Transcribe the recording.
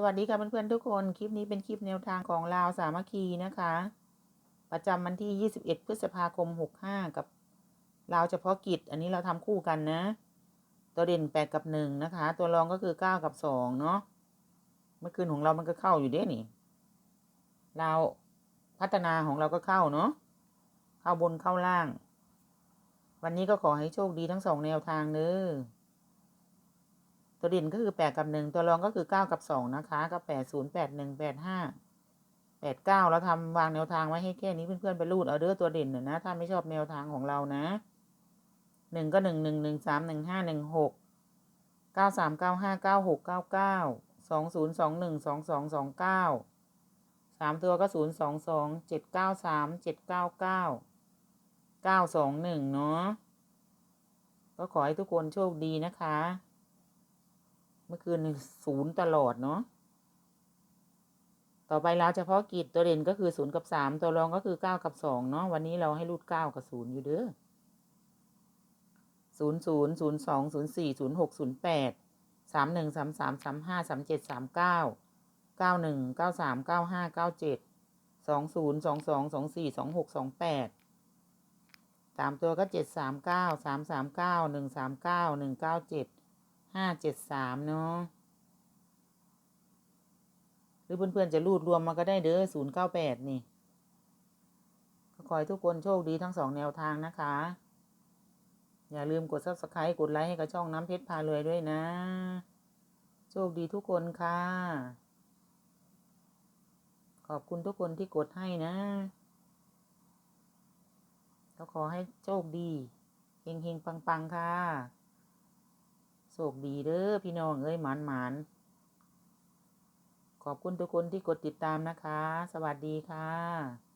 สวัสดีค่ะเพื่อนๆทุกคน คลิปนี้เป็นคลิปแนวทางของลาวสามัคคีนะคะ ประจำวันที่ 21 พฤษภาคม 65 กับลาวเฉพาะกิจ อันนี้เราทำคู่กันนะ ตัวเด่น 8 กับ 1 นะคะ ตัวรองก็คือ 9 กับ 2 เนาะเมื่อคืนของเรามันก็เข้าอยู่เด้นี่เราพัฒนาของเราก็เข้าเนาะเข้าบนเข้าล่าง วันนี้ก็ขอให้โชคดีทั้งสองแนวทางเด้อ ตัวเด่นก็คือแปดกับหนึ่งตัวรองก็คือเก้ากับสองนะคะก็แปดศูนย์แปดหนึ่งแปดห้าแปดเก้าแล้วทำวางแนวทางไว้ให้แค่นี้เพื่อนๆไปรูดเอาเด้อตัวเด่นน่ะนะ ถ้าไม่ชอบแนวทางของเรานะหนึ่งก็หนึ่งหนึ่งหนึ่งสามหนึ่งห้าหนึ่งหกเก้าสามเก้าห้าเก้าหกเก้าเก้าสองศูนย์สองหนึ่งสองสองสองเก้าสามตัวก็ศูนย์สองสองเจ็ดเก้าสามเจ็ดเก้าเก้าเก้าสองหนึ่งเนาะก็ขอให้ทุกคนโชคดีนะคะ เมื่อคืนศูนย์ตลอดเนาะต่อไปเราเฉพาะกิจตัวเด่นก็คือศูนย์กับสามตัวรองก็คือเก้ากับสองเนาะวันนี้เราให้รูดเก้ากับศูนย์อยู่เด้อศูนย์ศูนย์ศูนย์สองศูนย์สี่ศูนย์หกศูนย์แปดสามหนึ่งสามสามสามห้าสามเจ็ดสามเก้าเก้าหนึ่งเก้าสามเก้าห้าเก้าเจ็ดสองศูนย์สองสองสองสี่สองหกสองแปดสามตัวก็เจ็ดสามเก้าสามสามเก้าหนึ่งสามเก้าหนึ่งเก้าเจ็ด ห้าเจ็ดสามเนาะหรือเพื่อนๆจะรูดรวมมาก็ได้เด้อศูนย์เก้าแปดนี่ก็ขอให้ทุกคนโชคดีทั้งสองแนวทางนะคะ อย่าลืมกด subscribe กดไลค์ให้กับช่องน้ำเพชรพาเลยด้วยนะ โชคดีทุกคนค่ะ ขอบคุณทุกคนที่กดให้นะก็ขอให้โชคดี เฮงเฮงปังปัง ๆ ค่ะ โชคดีเด้อพี่น้องเอ้ยหมานหมานขอบคุณทุกคนที่กดติดตามนะคะ สวัสดีค่ะ